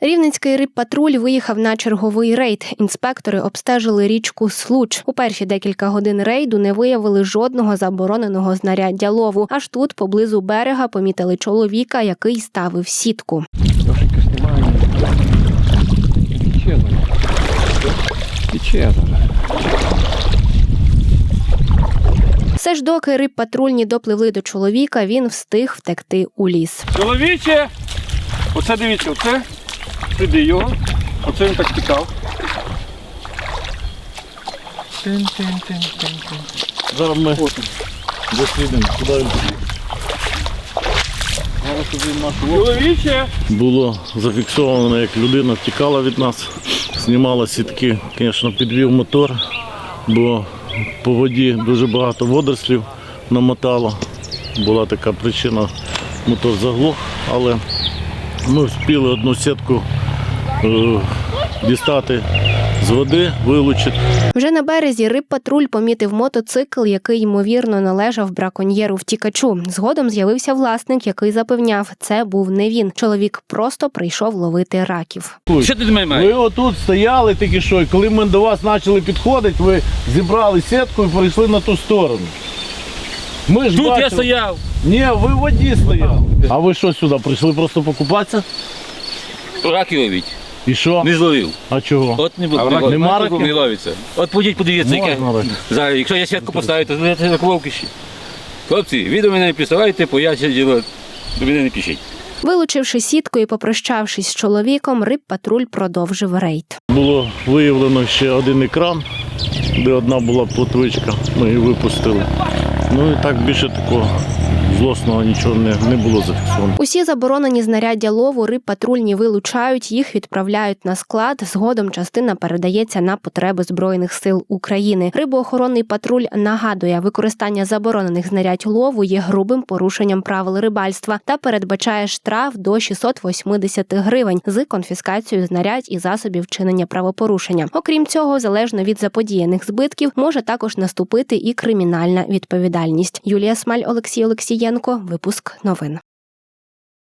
Рівненський рибпатруль виїхав на черговий рейд. Інспектори обстежили річку Случ. У перші декілька годин рейду не виявили жодного забороненого знаряддя лову. Аж тут, поблизу берега, помітили чоловіка, який ставив сітку. Все ж доки рибпатрульні допливли до чоловіка, він встиг втекти у ліс. Чоловіче! Оце дивіться, оце сиди його. Оце він так тікав. Зараз ми дослідимо, куди він пішов. Зараз тобі Чоловіче! Було зафіксовано, як людина втікала від нас, знімала сітки, звісно, підвів мотор, бо по воді дуже багато водорослів намотало. Була така причина, мотор заглох, але ми встигли одну сітку дістати з води, вилучити. Вже на березі рибпатруль помітив мотоцикл, який ймовірно належав браконьєру втікачу. Згодом з'явився власник, який запевняв, це був не він. Чоловік просто прийшов ловити раків. Що ти Ви отут стояли тільки що, і коли ми до вас почали підходити, ви зібрали сітку і перейшли на ту сторону. Ми ж Тут я стояв. Ні, ви в воді стояли. А ви що сюди? Прийшли просто покупатися? Раки ловіть. І що? Не зловив. А чого? От не А було. раки Не, нема ловиться. не ловиться. От подіть, подивіться, яке. Зараз, якщо я сітку поставлю, то знаєте, як вовки ще. Хлопці, ви до мене не приставайте, поясня діло. До мене не пишіть. Вилучивши сітку і попрощавшись з чоловіком, рибпатруль продовжив рейд. Було виявлено ще один екран, де одна була плотвичка, ми її випустили. Ну і так більше такого злосного нічого не, не було зафіксовано. Усі заборонені знаряддя лову рибпатрульні вилучають, їх відправляють на склад. Згодом частина передається на потреби збройних сил України. Рибоохоронний патруль нагадує, використання заборонених знарядь лову є грубим порушенням правил рибальства та передбачає штраф до 680 гривень з конфіскацією знарядь і засобів вчинення правопорушення. Окрім цього, залежно від заподіяних збитків, може також наступити і кримінальна відповідальність. Юлія Смаль, Олексій Олексієнко. Випуск новин.